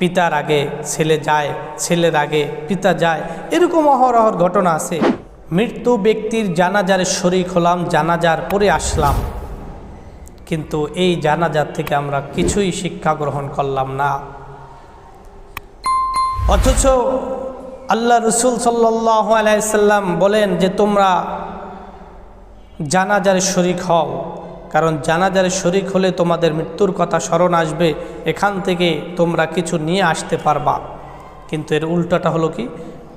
পিতার আগে ছেলে যায়, ছেলের আগে পিতা যায়। এরকম অহরহর ঘটনা আছে। মৃত্যু ব্যক্তির জানাজার শরিক হলাম, জানাজার পরে আসলাম। কিন্তু এই জানাজার থেকে আমরা কিছুই শিক্ষা গ্রহণ করলাম না। অথচ আল্লাহ রসুল সাল্লাহ আলাইসাল্লাম বলেন যে তোমরা জানাজার শরিক হও। কারণ জানাজার শরিক হলে তোমাদের মৃত্যুর কথা স্মরণ আসবে, এখান থেকে তোমরা কিছু নিয়ে আসতে পারবা। কিন্তু এর উল্টোটা হলো কি?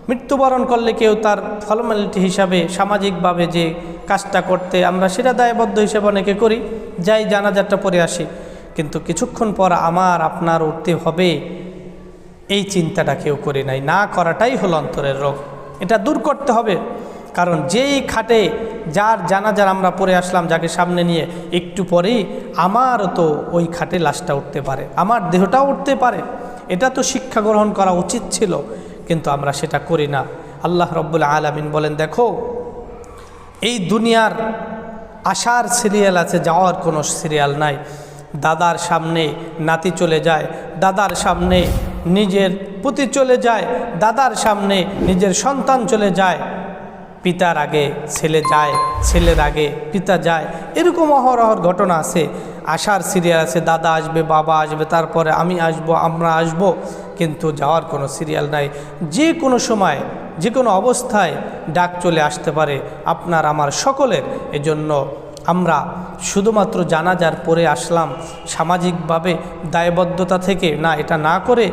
মৃত্যুবরণ করলে কেউ তার ফর্মালিটি হিসাবে, সামাজিকভাবে যে কাজটা করতে আমরা সেটা দায়বদ্ধ হিসেবে অনেকে করি, যাই জানাজারটা পরে আসি। কিন্তু কিছুক্ষণ পর আমার আপনার উঠতে হবে, এই চিন্তাটা কেউ করে নাই। না করাটাই হলো অন্তরের রোগ। এটা দূর করতে হবে। কারণ যেই খাটে যার জানাজার আমরা পরে আসলাম যাকে সামনে নিয়ে, একটু পরেই আমারও তো ওই খাটে লাশটা উঠতে পারে, আমার দেহটাও উঠতে পারে। এটা তো শিক্ষা গ্রহণ করা উচিত ছিল, কিন্তু আমরা সেটা করি না। আল্লাহ রব্বুল আলমিন বলেন, দেখো, এই দুনিয়ার আসার সিরিয়াল আছে, যাওয়ার কোনো সিরিয়াল নাই। দাদার সামনে নাতি চলে যায়, দাদার সামনে নিজের পুতি চলে যায়, দাদার সামনে নিজের সন্তান চলে যায়। পিতার আগে ছেলে যায়, ছেলের আগে পিতা যায়। এরকম অহরহর ঘটনা আছে। আসার সিরিয়াল আছে, দাদা আসবে, বাবা আসবে, তারপরে আমি আসব, আমরা আসব, কিন্তু যাওয়ার কোনো সিরিয়াল নাই। যে কোনো সময়, যে কোনো অবস্থায় ডাক চলে আসতে পারে আপনার, আমার সকলের। এজন্য আমরা শুধুমাত্র জানাজার পরে আসলাম। সামাজিকভাবে দায়বদ্ধতা থেকে না, এটা না করে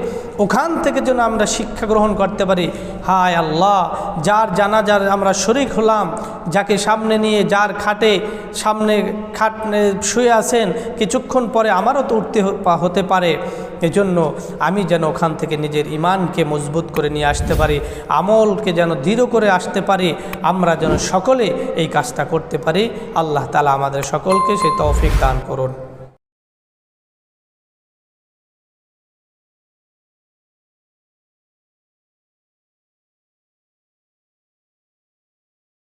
ওখান থেকে যেন আমরা শিক্ষা গ্রহণ করতে পারি। হায় আল্লাহ, যার জানাজার আমরা শরিক হলাম, যাকে সামনে নিয়ে যার খাটে, সামনে খাট শুয়ে আছেন, কিছুক্ষণ পরে আমারও তো উঠতে হতে পারে। এজন্য আমি যেন ওখান থেকে নিজের ইমানকে মজবুত করে নিয়ে আসতে পারি, আমলকে যেন দৃঢ় করে আসতে পারি, আমরা যেন সকলে এই কাজটা করতে পারি। আল্লাহ তালা আমাদের সকলকে সেই তৌফিক দান করুন।